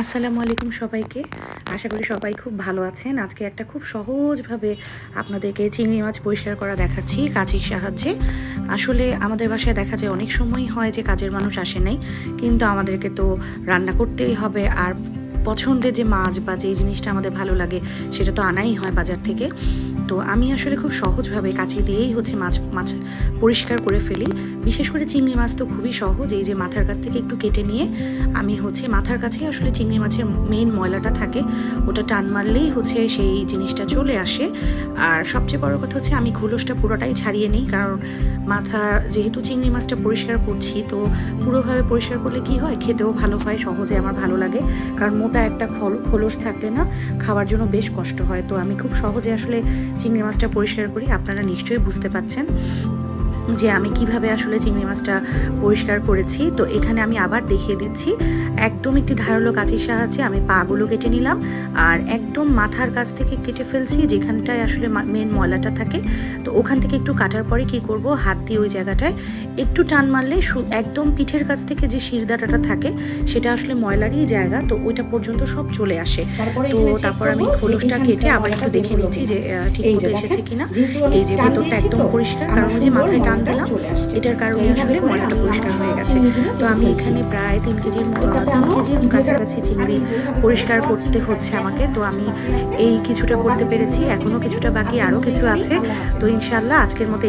আসসালামু আলাইকুম সবাইকে। আশা করি সবাই খুব ভালো আছেন। আজকে একটা খুব সহজভাবে আপনাদেরকে চিংড়ি মাছ পরিষ্কার করা দেখাচ্ছি কাঁচির সাহায্যে। আসলে আমাদের বাসায় দেখা যায় অনেক সময় হয় যে কাজের মানুষ আসে নাই, কিন্তু আমাদেরকে তো রান্না করতেই হবে আর পছন্দের যে মাছ বা যে জিনিসটা আমাদের ভালো লাগে, সেটা তো আনাই হয় বাজার থেকে। তো আমি আসলে খুব সহজভাবে কাঁচি দিয়েই হচ্ছে মাছ মাছ পরিষ্কার করে ফেলি। বিশেষ করে চিংড়ি মাছ তো খুবই সহজ, এই যে মাথার কাছ থেকে একটু কেটে নিয়ে আমি হচ্ছে মাথার কাছেই আসলে চিংড়ি মাছের মেইন ময়লাটা থাকে, ওটা টান মারলেই হচ্ছে সেই জিনিসটা চলে আসে। আর সবচেয়ে বড় কথা হচ্ছে আমি খোলসটা পুরোটাই ছাড়িয়ে নিই, কারণ মাথা, যেহেতু চিংড়ি মাছটা পরিষ্কার করছি, তো পুরোভাবে পরিষ্কার করলে কি হয়? খেতেও ভালো হয়, সহজে আমার ভালো লাগে। কারণ মোটা একটা খল, খোলস থাকলে না খাওয়ার জন্য বেশ কষ্ট হয়। তো আমি খুব সহজে আসলে চিংড়ি মাছটা পরিষ্কার করি, আপনারা নিশ্চয়ই বুঝতে পাচ্ছেন যে আমি কীভাবে আসলে চিংড়ি মাছটা পরিষ্কার করেছি। তো এখানে আমি আবার দেখিয়ে দিচ্ছি একদম একটি ধারালো কাঁচির সাহায্যে আমি পাগুলো কেটে নিলাম আর একদম মাথার কাছ থেকে কেটে ফেলছি যেখানটায় আসলে মেন ময়লাটা থাকে। তো ওখান থেকে একটু কাটার পরে কি করব হাত দিয়ে ওই জায়গাটায় একটু টান মারলে একদম পিঠের কাছ থেকে যে শিরদাঁড়াটা থাকে সেটা আসলে ময়লারই জায়গা। তো ওইটা পর্যন্ত সব চলে আসে। তো তারপর আমি খোলসটা কেটে আবার একটু দেখে নিচ্ছি যে ঠিক মতো এসেছে কিনা। এই যে ভেতরটা একদম পরিষ্কার কারণ যে মাথায় টান দিলাম চলে আসছে। এটার কারণে আসলে ময়লাটা পরিষ্কার হয়ে গেছে। তো আমি। এখানে প্রায় তিন কেজির তিন কেজির কাছাকাছি চিংড়ি পরিষ্কার করতে হচ্ছে আমাকে। তো আমি এই কিছুটা করতে পেরেছি এখনও কিছুটা বাকি আরও কিছু আছে। তো ইনশাল্লাহ আজকের মতো